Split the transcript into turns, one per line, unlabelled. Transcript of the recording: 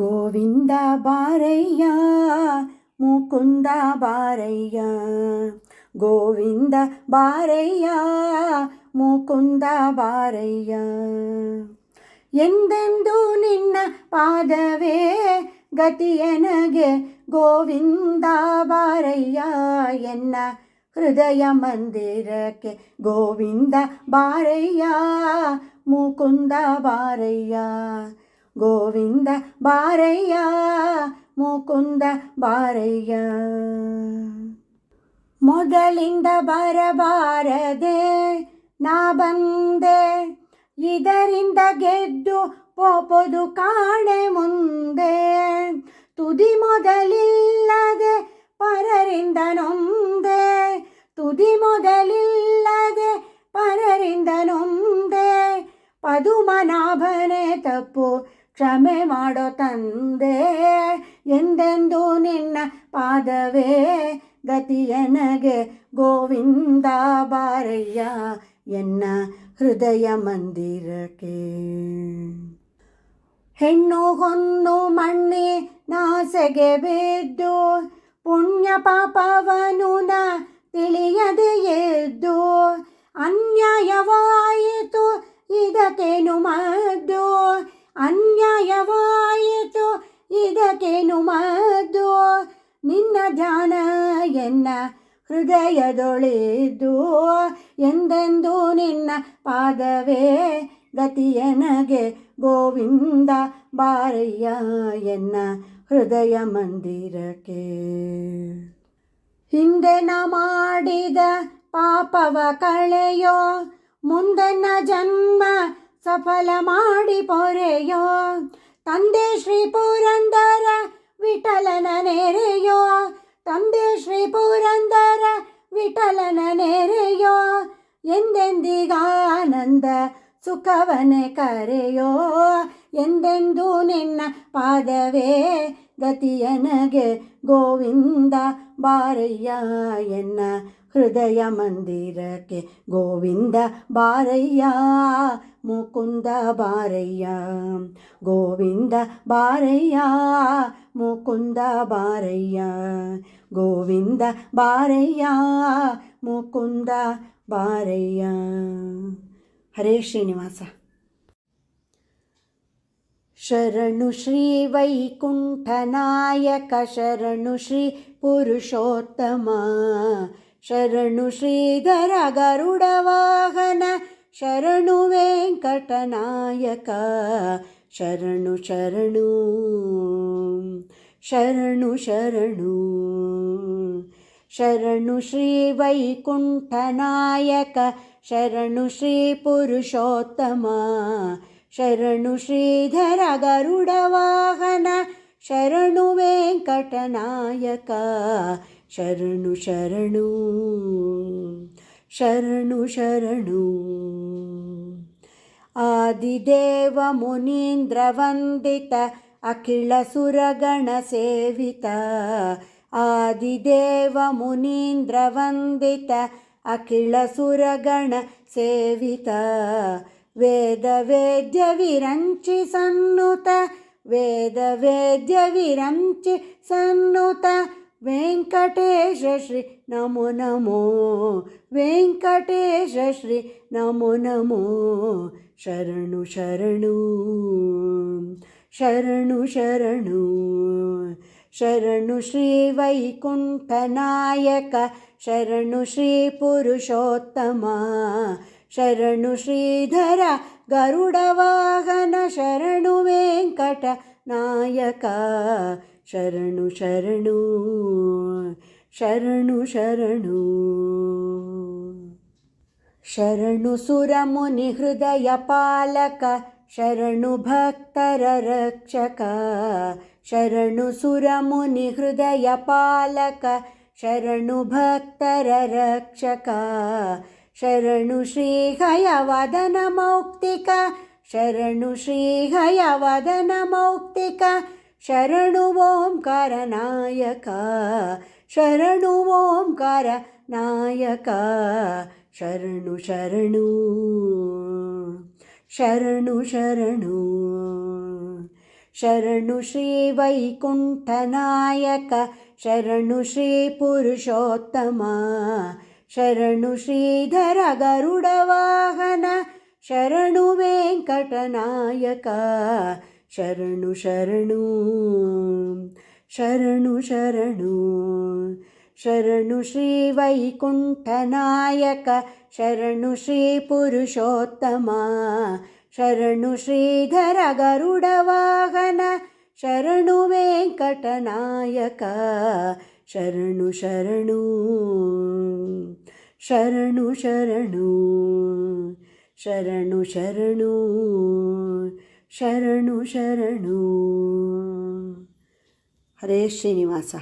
ಗೋವಿಂದ ಬಾರಯ್ಯ ಮುಕುಂದ ಬಾರಯ್ಯ ಗೋವಿಂದ ಬಾರಯ್ಯ ಮುಕುಂದ ಬಾರಯ್ಯ ಎಂದೆಂದು ನಿನ್ನ ಪಾದವೇ ಗತಿಯನಗೆ ಗೋವಿಂದ ಬಾರಯ್ಯ ಎನ್ನ ಹೃದಯ ಮಂದಿರಕ್ಕೆ ಗೋವಿಂದ ಬಾರಯ್ಯ ಮುಕುಂದ ಬಾರಯ್ಯ ಗೋವಿಂದ ಬಾರಯ್ಯ ಮುಕುಂದ ಬಾರಯ್ಯ ಮೊದಲಿಂದ ಬರಬಾರದೆ ನಾ ಬಂದೆ ಇದರಿಂದ ಗೆದ್ದು ಪೋಪದು ಕಾಣೆ ಮುಂದೆ ತುದಿ ಮೊದಲಿಲ್ಲದೆ ಪರರಿಂದ ನೊಂದೆ ತುದಿ ಮೊದಲಿಲ್ಲದೆ ಪರರಿಂದ ನೊಂದೆ ಪದುಮನಾಭನೆ ತಪ್ಪು ಕ್ಷಮೆ ಮಾಡೋ ತಂದೆ ಎಂದೆಂದು ನಿನ್ನ ಪಾದವೇ? ಗತಿಯನಗೆ ಗೋವಿಂದ ಬಾರಯ್ಯ, ಎನ್ನ ಹೃದಯ ಮಂದಿರಕ್ಕೆ? ಹೆಣ್ಣು ಹೊನ್ನು ಮಣ್ಣಿ ನಾಸೆಗೆ ಬಿದ್ದು, ಪುಣ್ಯ ಪಾಪವನು ನ ತಿಳಿಯದೆ ಎದ್ದು, ಅನ್ಯಾಯವಾಯಿತು ಇದಕ್ಕೇನು ಮದ್ದು? ಅನ್ಯಾಯವಾಯಿತು ಇದಕ್ಕೇನು ಮದ್ದು? ನಿನ್ನ ಧ್ಯಾನ ಎನ್ನ ಹೃದಯದೊಳಿದ್ದು ಎಂದೆಂದು ನಿನ್ನ ಪಾದವೇ ಗತಿಯನಗೆ ಗೋವಿಂದ ಬಾರಯ್ಯ ಎನ್ನ ಹೃದಯ ಮಂದಿರಕ್ಕೆ. ಹಿಂದೆ ನ ಮಾಡಿದ ಪಾಪವ ಕಳೆಯೋ ಮುಂದೆನ ಜನ್ಮ ಸಫಲ ಮಾಡಿ ಪೊರೆಯೋ ತಂದೆ ಶ್ರೀ ಪುರಂದರ ವಿಠಲನ ನೆರೆಯೋ ತಂದೆ ಶ್ರೀ ಪುರಂದರ ವಿಠಲನ ನೆರೆಯೋ ಎಂದೆಂದಿಗಾನಂದ ಸುಖವನೆ ಕರೆಯೋ ಎಂದೆಂದು ನಿನ್ನ ಪಾದವೇ ಗತಿಯನಗೆ ಗೋವಿಂದ ಬಾರಯ್ಯ ಎನ್ನ ಹೃದಯ ಮಂದಿರಕ್ಕೆ ಗೋವಿಂದ ಬಾರಯ್ಯ ಮುಕುಂದ ಬಾರಯ್ಯ ಗೋವಿಂದ ಬಾರಯ್ಯ ಮುಕುಂದ ಬಾರಯ್ಯ ಗೋವಿಂದ ಬಾರಯ್ಯ ಮುಕುಂದ ಬಾರಯ್ಯ ಹರೇ ಶ್ರೀನಿವಾಸ ಶರಣು ಶ್ರೀ ವೈಕುಂಠನಾಯಕ ಶರಣು ಶ್ರೀ ಪುರುಷೋತ್ತಮ ಶರಣು ಶ್ರೀಧರ ಗರುಡ ವಾಹನ ಶರಣು ವೆಂಕಟನಾಯಕ ಶರಣು ಶರಣು ಶರಣು ಶರಣು ಶರಣು ಶ್ರೀ ವೈಕುಂಠನಾಯಕ ಶರಣು ಶ್ರೀ ಪುರುಷೋತ್ತಮ ಶರಣು ಶ್ರೀಧರ ಗರುಡ ವಾಹನ ಶರಣು ವೆಂಕಟನಾಯಕ శరణు శరణు శరణు శరణు आदिदेवमुनीन्द्रवन्दित अखिलसुरगणसेवित आदिदेवमुनीन्द्रवन्दित अखिलसुरगणसेवित वेदवेद्यविरञ्चि सन्नुत वेदवेद्यविरञ्चि सन्नुत వెంకటేశ శ్రీ నమో నమో. వెంకటేశ శ్రీ నమో నమో. శరణు శరణు. శరణు శరణు. శరణు శ్రీ వైకుంఠనాయక శరణు శ్రీ పురుషోత్తమ. శరణు శ్రీధర గరుడవాహన శరణు వెంకట నాయక. ಶರಣು ಶರಣು ಶರಣು ಶರಣು. ಶರಣು ಸುರಮುನಿ ಹೃದಯ ಪಾಲಕ, ಶರಣು ಭಕ್ತರ ರಕ್ಷಕ. ಶರಣು ಸುರಮುನಿ ಹೃದಯ ಪಾಲಕ, ಶರಣು ಭಕ್ತರ ರಕ್ಷಕ. ಶರಣು ಶ್ರೀ ಹಯವದನ ಮೌಕ್ತಿಕ, ಶರಣು ಶ್ರೀ ಹಯವದನ ಮೌಕ್ತಿಕ. ಶರಣು ಓಂಕಾರ ನಾಯಕ ಶರಣು ಓಂಕಾರ ನಾಯಕ ಶರಣು ಶರಣು ಶರಣು ಶರಣು ಶರಣು ಶ್ರೀ ವೈಕುಂಠನಾಯಕ ಶರಣು ಶ್ರೀ ಪುರುಷೋತ್ತಮ ಶರಣು ಶ್ರೀಧರ ಗರುಡ ವಾಹನ ಶರಣು ವೆಂಕಟನಾಯಕ శరణు శరణు శరణు శరణు శరణు శ్రీ వైకుంఠనాయక శరణు శ్రీ పురుషోత్తమ శరణు శ్రీధర గరుడ వాహన శరణు వెంకటనాయక శరణు శరణు ಶರಣು ಶರಣು ಶರಣು ಶರಣು ಶರಣು ಶರಣು. ಹರೇ ಶ್ರೀನಿವಾಸ.